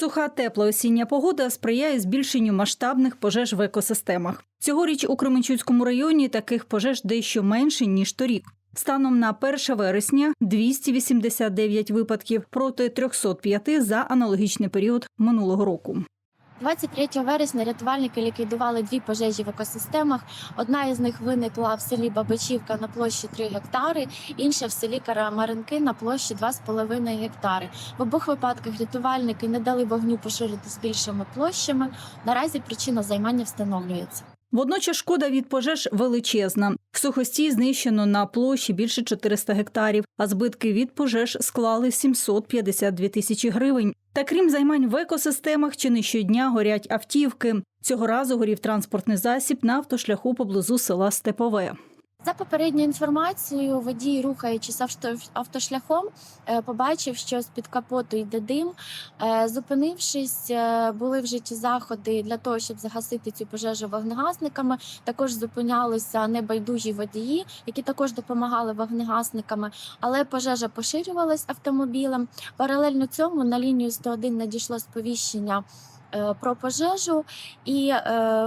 Суха тепла осіння погода сприяє збільшенню масштабних пожеж в екосистемах. Цьогоріч у Кременчуцькому районі таких пожеж дещо менше ніж торік. Станом на 1 вересня 289 випадків проти 305 за аналогічний період минулого року. 23 вересня рятувальники ліквідували дві пожежі в екосистемах. Одна із них виникла в селі Бабичівка на площі 3 гектари, інша в селі Карамаринки на площі 2,5 гектари. В обох випадках рятувальники не дали вогню поширитись більшими площами. Наразі причина займання встановлюється. Водночас шкода від пожеж величезна. В сухості знищено на площі більше 400 гектарів, а збитки від пожеж склали 752 тисячі гривень. Та крім займань в екосистемах, чи не щодня горять автівки. Цього разу горів транспортний засіб на автошляху поблизу села Степове. За попередньою інформацією, водій, рухаючись автошляхом, е, побачив, що з-під капоту йде дим. Е, Зупинившись, е, були вжиті заходи для того, щоб загасити цю пожежу вогнегасниками. Також зупинялися небайдужі водії, які також допомагали вогнегасниками. Але пожежа поширювалась автомобілем. Паралельно цьому на лінію 101 надійшло сповіщення. Про пожежу і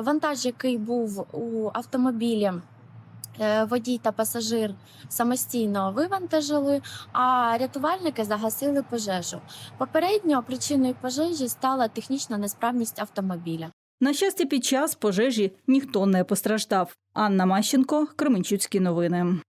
вантаж, який був у автомобілі, Водій та пасажир самостійно вивантажили, а рятувальники загасили пожежу. Попередньо причиною пожежі стала технічна несправність автомобіля. На щастя, під час пожежі ніхто не постраждав. Анна Мащенко, Кременчуцькі новини.